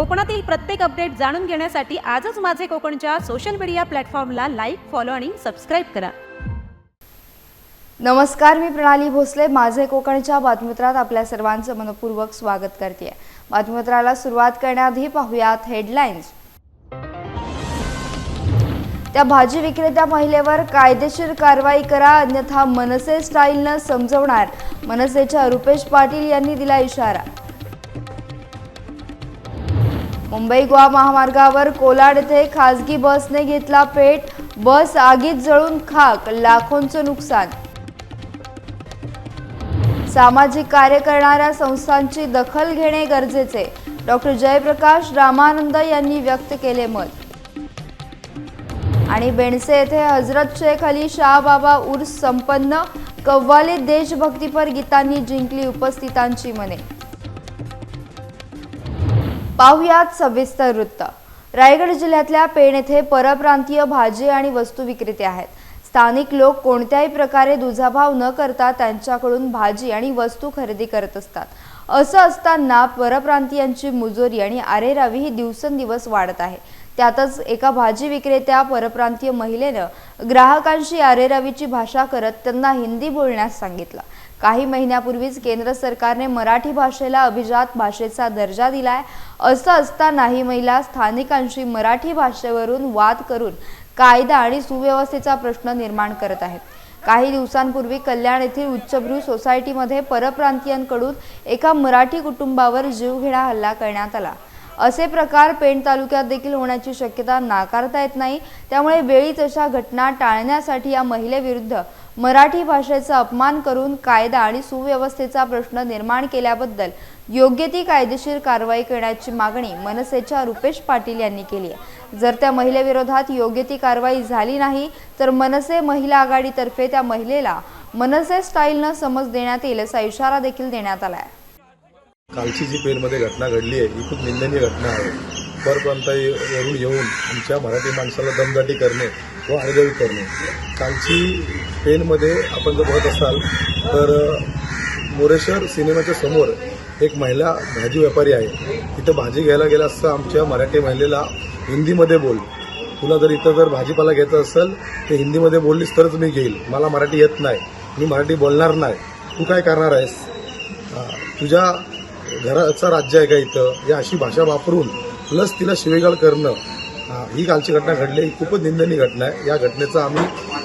कोकणातील प्रत्येक अपडेट जाणून घेण्यासाठी आजच माझे कोकणच्या सोशल मीडिया प्लॅटफॉर्मला लाईक फॉलो आणि सबस्क्राईब करा. नमस्कार मी प्रणाली भोसले. माझे कोकणच्या बातमीपत्रात आपल्या सर्वांचं मनपूर्वक स्वागत करते. बातमीपत्राला सुरुवात करण्याआधी पाहुयात हेडलाईन्स त्या भाजी विक्रेत्या महिलेवर कायदेशीर कारवाई करा अन्यथा मनसे स्टाईलनं समजवणार. मनसेच्या रुपेश पाटील यांनी दिला इशारा. मुंबई गोवा महामार्गावर कोलाड येथे खासगी बसने घेतला पेट. बस आगीत जळून खाक लाखोंचं नुकसान. सामाजिक कार्य करणाऱ्या संस्थांची दखल घेणे गरजेचे. डॉक्टर जयप्रकाश रामानंद यांनी व्यक्त केले मत. आणि बेणसे येथे हजरत शेख अली शाह बाबा उर्स संपन्न कव्वाली देशभक्तीपर गीतांनी जिंकली उपस्थितांची मने. पाहुयात सविस्तर वृत्त. रायगड जिल्ह्यातल्या पेण येथे परप्रांतीय भाजी आणि वस्तू विक्रेते आहेत. स्थानिक लोक कोणत्याही प्रकारे दुजाभाव न करता त्यांच्याकडून भाजी आणि वस्तू खरेदी करत असतात. असं असताना परप्रांतीयांची मुजोरी आणि आरेरावी ही दिवसेंदिवस वाढत आहे. त्यातच एका भाजी विक्रेत्या परप्रांतीय महिलेनं ग्राहकांशी आरेरावीची भाषा करत त्यांना हिंदी बोलण्यास सांगितलं. काही महिन्यापूर्वीच केंद्र सरकारने मराठी भाषेला अभिजात भाषेचा दर्जा दिलाय. असं असतानाही महिला स्थानिकांशी मराठी भाषेवरून वाद करून कायदा आणि सुव्यवस्थेचा प्रश्न निर्माण करत आहेत. काही दिवसांपूर्वी कल्याण येथील उच्चभ्रू सोसायटीमध्ये परप्रांतीयांकडून एका मराठी कुटुंबावर जीवघेणा हल्ला करण्यात आला. असे प्रकार पेण तालुक्यात देखील होण्याची शक्यता नाकारता येत नाही. त्यामुळे वेळीच अशा घटना टाळण्यासाठी या महिलेविरुद्ध मराठी भाषेचा अपमान करून कायदा आणि सुव्यवस्थेचा प्रश्न निर्माण केल्याबद्दल योग्य ती कायदेशीर कारवाई करण्याची मागणी मनसेच्या रुपेश पाटील यांनी केली आहे. जर त्या महिलेविरोधात योग्य ती कारवाई झाली नाही तर मनसे महिला आघाडीतर्फे त्या महिलेला मनसे स्टाईलनं समज देण्यात येईल असा इशारा देखील देण्यात आला आहे कालची जी पेनमध्ये घटना घडली आहे ही खूप निंदनीय घटना आहे. परप्रांतावरून येऊन आमच्या मराठी माणसाला दमदाटी करणे व आडगळी करणे. कालची पेनमध्ये आपण जर बघत असाल तर मोरेश्वर सिनेमाच्या समोर एक महिला भाजी व्यापारी आहे. तिथं भाजी घ्यायला गेला असता आमच्या मराठी महिलेला हिंदीमध्ये बोल. तुला जर इथं जर भाजीपाला घ्यायचा असेल तर हिंदीमध्ये बोललीस तरच मी घेईल. मला मराठी येत नाही. मी मराठी बोलणार नाही. तू काय करणार आहेस? तुझ्या घराचं राज्य आहे का इथं? या अशी भाषा वापरून प्लस तिला शिवेगाळ करणं ही कालची घटना घडली. ही खूपच निंदनीय घटना आहे. या घटनेचा आम्ही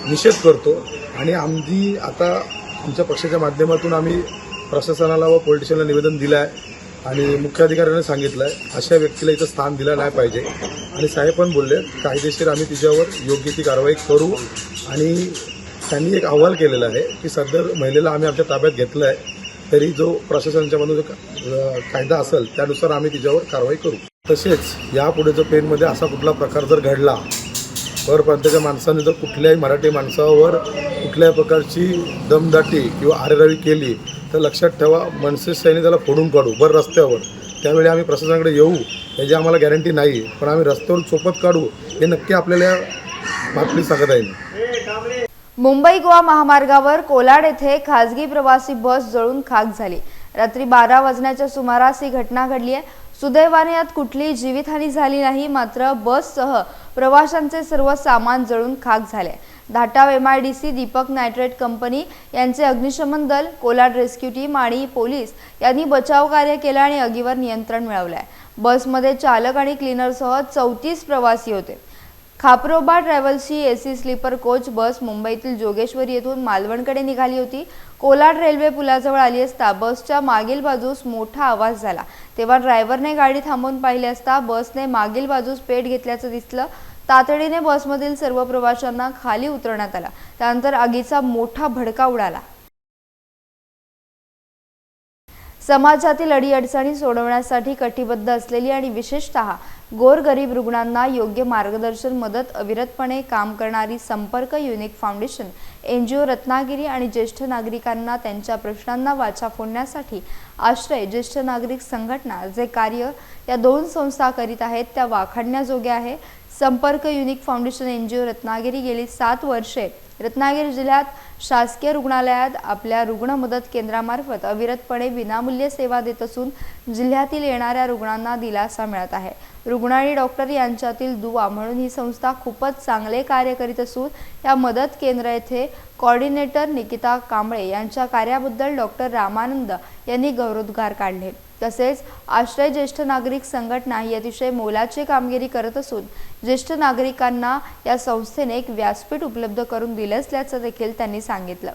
निषेध करतो आणि आमची आता आमच्या पक्षाच्या माध्यमातून आम्ही प्रशासनाला व पोलिटिशियनला निवेदन दिलं आहे आणि मुख्याधिकाऱ्यांनी सांगितलं आहे अशा व्यक्तीला इथं स्थान दिलं नाही पाहिजे. आणि साहेब पण बोलले कायदेशीर आम्ही तिच्यावर योग्य ती कारवाई करू. आणि त्यांनी एक अहवाल केलेला आहे की सदर महिलेला आम्ही आमच्या ताब्यात घेतलं आहे तरी जो प्रशासनाच्यामधून जो कायदा असेल त्यानुसार आम्ही तिच्यावर कारवाई करू. तसेच यापुढे जर पेनमध्ये असा कुठला प्रकार जर घडला परप्रांताच्या माणसाने जर कुठल्याही मराठी माणसावर कुठल्याही प्रकारची दमदाटी किंवा आरेरावी केली तर लक्षात ठेवा मनसेस सैनी त्याला फोडून काढू बरं रस्त्यावर. त्यावेळी आम्ही प्रशासनाकडे येऊ याची आम्हाला गॅरंटी नाही पण आम्ही रस्त्यावर चोपत काढू हे नक्की आपल्याला बातमी सांगत आहे. मुंबई गोवा महामार्गावर कोलाड येथे खासगी प्रवासी बस जळून खाक झाली. रात्री बारा वाजण्याच्या सुमारास ही घटना घडली आहे. सुदैवाने यात कुठलीही जीवितहानी झाली नाही मात्र बससह प्रवाशांचे सर्व सामान जळून खाक झाले. Dhatav M I D C Deepak nitrate company यांचे अग्निशमन दल कोलाड रेस्क्यू टीम आणि पोलीस यांनी बचाव कार्य केलं आणि आगीवर नियंत्रण मिळवलं आहे बसमध्ये चालक आणि क्लीनरसह चौतीस प्रवासी होते. खापरोबा ट्रॅव्हल्सची एसी स्लीपर कोच बस मुंबईतील जोगेश्वरी येथून मालवणकडे निघाली होती. कोलाड रेल्वे पुलाजवळ आली असता बसच्या मागील बाजूस मोठा आवाज झाला. तेव्हा ड्रायव्हरने गाडी थांबवून पाहिली असता बसने मागील बाजूस पेट घेतल्याचं दिसलं. तातडीने बसमधील सर्व प्रवाशांना खाली उतरण्यात आला. त्यानंतर आगीचा मोठा भडका उडाला. समाजातील अडीअडचणी सोडवण्यासाठी कटिबद्ध असलेली आणि विशेषतः गोरगरीब रुग्णांना योग्य मार्गदर्शन मदत अविरतपणे काम करणारी संपर्क unique foundation N G O Ratnagiri आणि ज्येष्ठ नागरिकांना त्यांच्या प्रश्नांना वाचा फोडण्यासाठी आश्रय ज्येष्ठ नागरिक संघटना जे कार्य या दोन संस्था करीत आहेत त्या वाखाणण्याजोग्या आहे. संपर्क unique foundation N G O Ratnagiri गेली सात वर्षे रत्नागिरी जिल्ह्यात शासकीय रुग्णालयात आपल्या रुग्ण मदत केंद्रामार्फत अविरतपणे विनामूल्य सेवा देत असून जिल्ह्यातील येणाऱ्या रुग्णांना दिलासा मिळत आहे. रुग्ण आणि डॉक्टर यांच्यातील दुवा म्हणून ही संस्था खूपच चांगले कार्य करीत असून या मदत केंद्र येथे कॉर्डिनेटर निकिता कांबळे यांच्या कार्याबद्दल डॉक्टर रामानंद यांनी गौरवोद्गार काढले. तसेच आश्रय ज्येष्ठ नागरिक संघटना ही अतिशय मोलाची कामगिरी करत असून ज्येष्ठ नागरिकांना या संस्थेने एक व्यासपीठ उपलब्ध करून दिले असल्याचं देखील त्यांनी सांगितलं.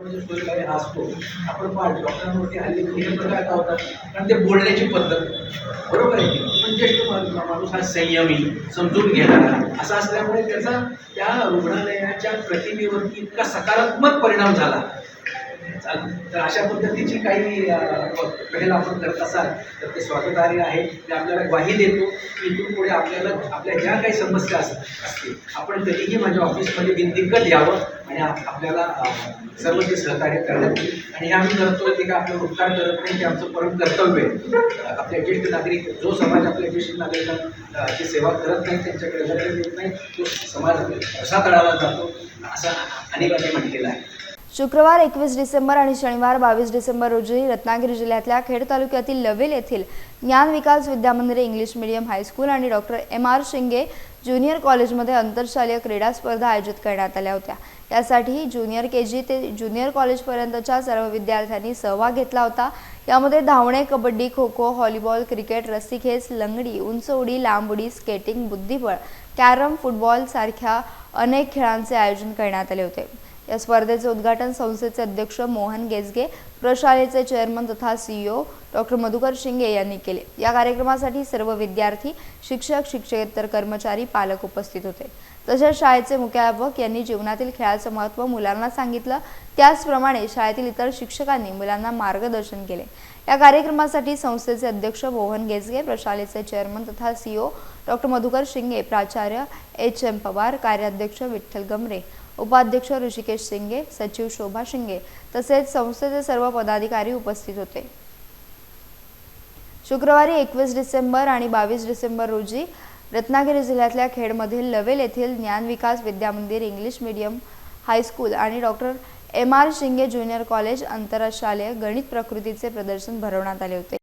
काही असतो आपण पाहतो डॉक्टरांवरती हल्ली कुठे काय होतात कारण ते बोलण्याची पद्धत बरोबर आहे पण ज्येष्ठ माणूस हा संयमी समजून घेणारा असा असल्यामुळे त्याचा त्या रुग्णालयाच्या प्रतिमेवरती इतका सकारात्मक परिणाम झाला तर अशा पद्धतीची काही अं, पहल आपण करत असाल तर ते स्वागतार्ह आहे. ते आपल्याला ग्वाही देतो की इथून पुढे आपल्याला आपल्या ज्या काही समस्या असतील आपण कधीही माझ्या ऑफिसमध्ये बिनदिक्कत यावं आणि आपल्याला सर्व ते सहकार्य करण्यात येईल. आणि हे आम्ही करतो ते का आपल्याला उपकार करत नाही ते आमचं परम कर्तव्य आहे. आपल्या ज्येष्ठ नागरिक जो समाज आपल्या ज्येष्ठ नागरिकांची सेवा करत नाही त्यांच्याकडे लक्ष देत नाही तो समाज असा तळाला जातो असं अनेकांनी म्हटलेलं आहे. शुक्रवार एकवीस डिसेंबर आणि शनिवार बावीस डिसेंबर रोजी रत्नागिरी जिल्ह्यातल्या खेड तालुक्यातील लवेल येथील Dnyan Vikas Vidyamandir English medium high school आणि doctor M R Shinge junior कॉलेजमध्ये आंतरशालीय क्रीडा स्पर्धा आयोजित करण्यात आल्या होत्या. यासाठी ज्युनियर के जी ते ज्युनियर कॉलेजपर्यंतच्या सर्व विद्यार्थ्यांनी सहभाग घेतला होता. यामध्ये धावणे कबड्डी खो खो हॉलीबॉल क्रिकेट रस्सीखेच लंगडी उंच उडी लांब उडी स्केटिंग बुद्धिबळ कॅरम फुटबॉल सारख्या अनेक खेळांचे आयोजन करण्यात आले होते. या स्पर्धेचे उद्घाटन संस्थेचे अध्यक्ष मोहन गेजगे प्रशालेचे चेअरमन तथा सीईओ डॉक्टर मधुकर शिंगे यांनी केले. या कार्यक्रमासाठी सर्व विद्यार्थी शिक्षक शिक्षकेतर कर्मचारी पालक उपस्थित होते. तसेच शाळेचे मुख्याध्यापक यांनी जीवनातील खेळाचं महत्त्व मुलांना सांगितलं. त्याचप्रमाणे शाळेतील इतर शिक्षकांनी मुलांना मार्गदर्शन केले. या कार्यक्रमासाठी संस्थेचे अध्यक्ष मोहन गेजगे प्रशालेचे चेअरमन तथा सीईओ डॉक्टर मधुकर शिंगे प्राचार्य एच एम पवार कार्याध्यक्ष विठ्ठल गमरे उपाध्यक्ष ऋषिकेश शिंगे सचिव शोभा शिंगे तसेच संस्थेचे सर्व पदाधिकारी उपस्थित होते. शुक्रवारी एकवीस डिसेंबर आणि बावीस डिसेंबर रोजी रत्नागिरी जिल्ह्यातल्या खेडमधील लवेल येथील Dnyan Vikas Vidyamandir English medium high school आणि doctor M R Shinge junior college आंतरशालेय गणित प्रकृतीचे प्रदर्शन भरवण्यात आले होते.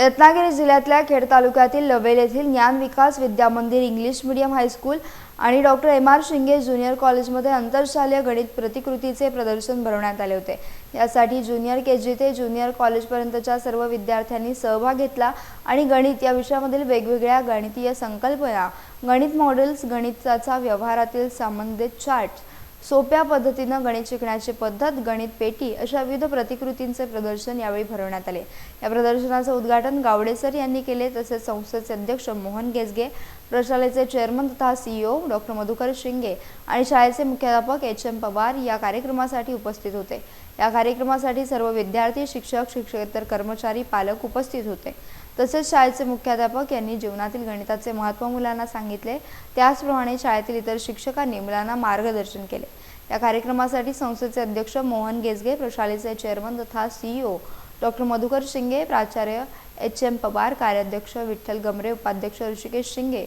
रत्नागिरी जिल्ह्यातल्या खेड तालुक्यातील लवेल येथील Dnyan Vikas Vidya Mandir English medium high school आणि doctor M R Shinge junior कॉलेजमध्ये आंतरशालेय गणित प्रतिकृतीचे प्रदर्शन भरवण्यात आले होते. यासाठी ज्युनियर के जी ते ज्युनियर कॉलेजपर्यंतच्या सर्व विद्यार्थ्यांनी सहभाग घेतला आणि गणित या विषयामधील वेगवेगळ्या गणितीय संकल्पना गणित मॉडेल्स गणिताचा व्यवहारातील संबंधित चार्ट सोप्या पद्धतीनं गणित शिकण्याची पद्धत गणित पेटी अशा विविध प्रतिकृतींचे प्रदर्शन यावेळी भरवण्यात आले. या प्रदर्शनाचं उद्घाटन गावडेसर यांनी केले तसेच संस्थेचे अध्यक्ष मोहन गेजगे प्रशालेचे चेअरमन तथा सीईओ डॉक्टर मधुकर शिंगे आणि शाळेचे मुख्याध्यापक एच एम पवार या कार्यक्रमासाठी उपस्थित होते. या कार्यक्रमासाठी सर्व विद्यार्थी शिक्षक शिक्षकेतर कर्मचारी पालक उपस्थित होते. तसेच शाळेचे मुख्याध्यापक यांनी जीवनातील गणिताचे महत्त्व मुलांना सांगितले. त्याचप्रमाणे शाळेतील इतर शिक्षकांनी मुलांना मार्गदर्शन केले. या कार्यक्रमासाठी संस्थेचे अध्यक्ष मोहन गेजगे प्रशालेचे चेअरमन तथा सीईओ डॉक्टर मधुकर शिंगे प्राचार्य एच एम पवार कार्याध्यक्ष विठ्ठल गमरे उपाध्यक्ष ऋषिकेश शिंगे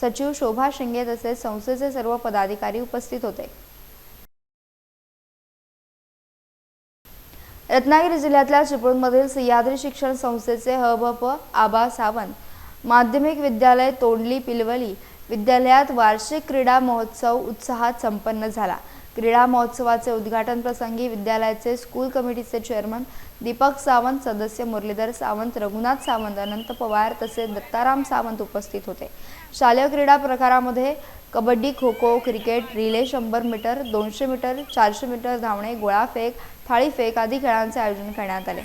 सचिव शोभा शिंगे तसेच संस्थेचे सर्व पदाधिकारी उपस्थित होते. रत्नागिरी जिल्ह्यातल्या चिपळूणमधील सह्याद्री शिक्षण संस्थेचे हबप आबा सावंत माध्यमिक विद्यालय तोंडली पिलवली विद्यालयात वार्षिक क्रीडा महोत्सव उत्साहात संपन्न झाला. क्रीडा महोत्सवाचे उद्घाटन प्रसंगी विद्यालयाचे स्कूल कमिटीचे चेअरमन दीपक सावंत सदस्य मुरलीधर सावंत रघुनाथ सावंत अनंत पवार तसेच दत्ताराम सावंत उपस्थित होते. शालेय क्रीडा प्रकारामध्ये कबड्डी खो खो क्रिकेट रिले शंभर मीटर दोनशे मीटर चारशे मीटर धावणे गोळाफेक थाळीफेक आदी खेळांचे आयोजन करण्यात आले.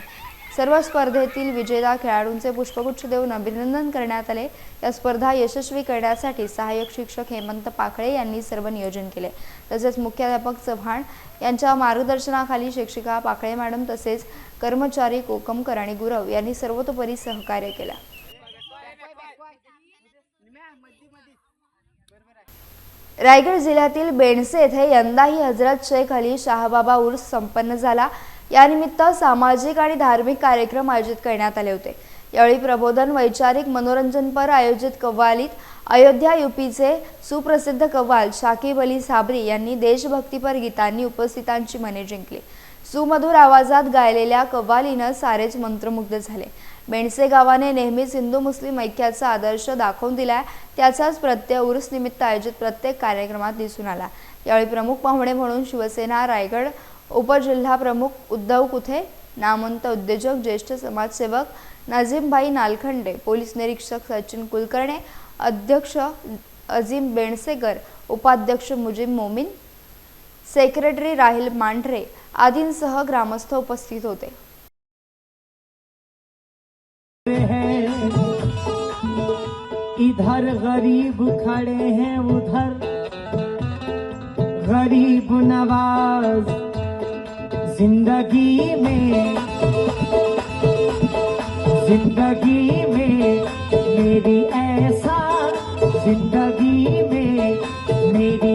सर्व स्पर्धेतील विजेता खेळाडूंचे पुष्पगुच्छ देऊन अभिनंदन करण्यात आले. या स्पर्धा यशस्वी करण्यासाठी सहाय्यक शिक्षक हेमंत पाकळे यांनी सर्व नियोजन केले. तसेच मुख्याध्यापक चव्हाण यांच्या मार्गदर्शनाखाली शिक्षिका पाकळे मॅडम तसेच कर्मचारी कोकमकर आणि गुरव यांनी सर्वतोपरी सहकार्य केलं. रायगड जिल्ह्यातील बेणसे येथे यंदाही हजरत शेख अली शाहबाबा उर्स संपन्न झाला. यानिमित्त सामाजिक आणि धार्मिक कार्यक्रम आयोजित करण्यात आले होते. यावेळी प्रबोधन वैचारिक मनोरंजनपर आयोजित कव्वालीत अयोध्या युपीचे सुप्रसिद्ध कव्वाल शाकिब अली साबरी यांनी देशभक्तीपर गीतांनी उपस्थितांची मने जिंकली. सुमधुर आवाजात गायलेल्या कव्वालीनं सारेच मंत्रमुग्ध झाले. बेणसे गावाने नेहमीच हिंदू मुस्लिम ऐक्याचा आदर्श दाखवून दिलाय. त्याचाच प्रत्यय उर्स निमित्त आयोजित प्रत्येक कार्यक्रमात दिसून आला. यावेळी प्रमुख पाहुणे म्हणून शिवसेना रायगड उपजिल्हा प्रमुख उद्धव कुथे नामवंत उद्योजक ज्येष्ठ समाजसेवक नाझीमभाई नालखंडे पोलीस निरीक्षक सचिन कुलकर्णे अध्यक्ष अजीम बेणसेकर उपाध्यक्ष मुजीब मोमीन सेक्रेटरी राहिल मांढरे आदींसह ग्रामस्थ उपस्थित होते. हैं। इधर गरीब खड़े हैं, उधर गरीब नवाज़। ज़िंदगी में ज़िंदगी में मेरी ऐसा, ज़िंदगी में मेरी